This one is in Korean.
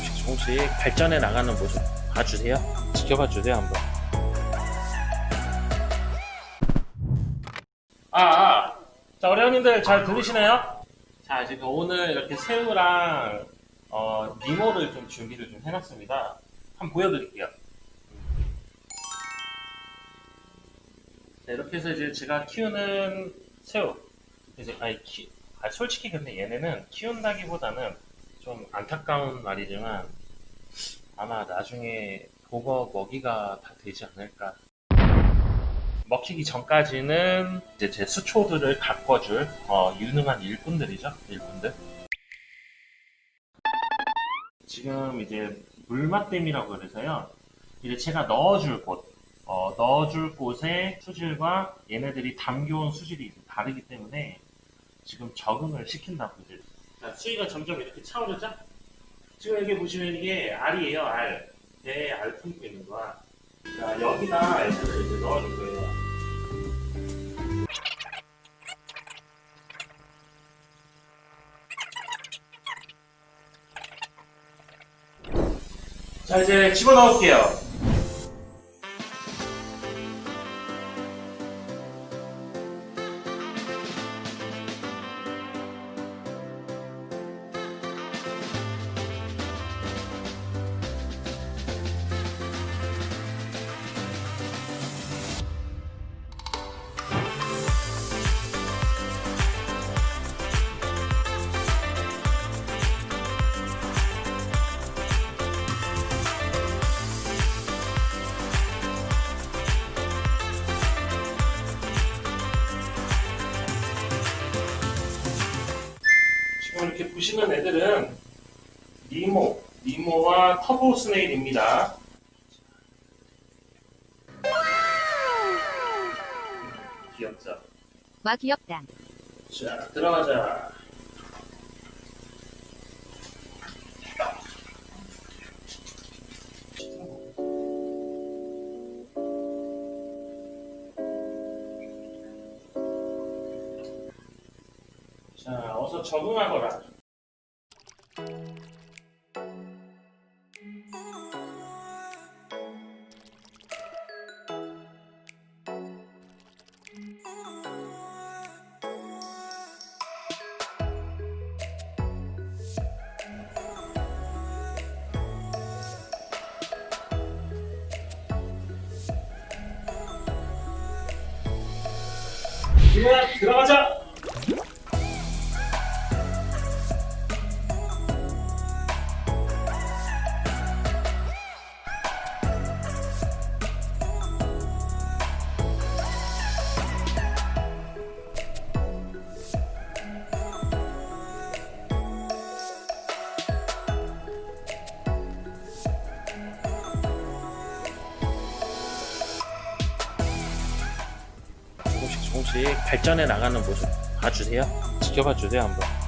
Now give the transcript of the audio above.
조금씩 조금씩 발전해 나가는 모습 봐주세요. 지켜봐 주세요 한번. 아, 아. 자 어려운님들 잘 들으시나요? 자 지금 오늘 이렇게 새우랑 어, 니모를 좀 준비를 좀 해놨습니다. 한번 보여드릴게요. 자, 이렇게 해서 이제 제가 키우는 새우 이제 아니 키, 아, 솔직히 근데 얘네는 키운다기보다는 좀 안타까운 말이지만 아마 나중에 보거 먹이가 다 되지 않을까. 먹히기 전까지는 이제 제 수초들을 가꿔줄 어, 유능한 일꾼들이죠, 일꾼들. 지금 이제 물맛댐이라고 그래서요. 이제 제가 넣어줄 곳, 어, 넣어줄 곳의 수질과 얘네들이 담겨온 수질이 다르기 때문에 지금 적응을 시킨다고 이제. 자, 수위가 점점 이렇게 차오르죠? 지금 여기 보시면 이게 알이에요, 알. 배에 알 품고 있는 거야. 자, 여기다 알들을 이제 넣어줄 거예요. 자, 이제 집어넣을게요. 보시는 애들은 니모, 니모와 터보 스네일입니다. 귀엽죠? 와 귀엽다. 자, 들어가자. 자, 어서 적응하거라. 들어가, 들어가자! 조금씩 발전해 나가는 모습 봐주세요. 지켜봐 주세요 한번.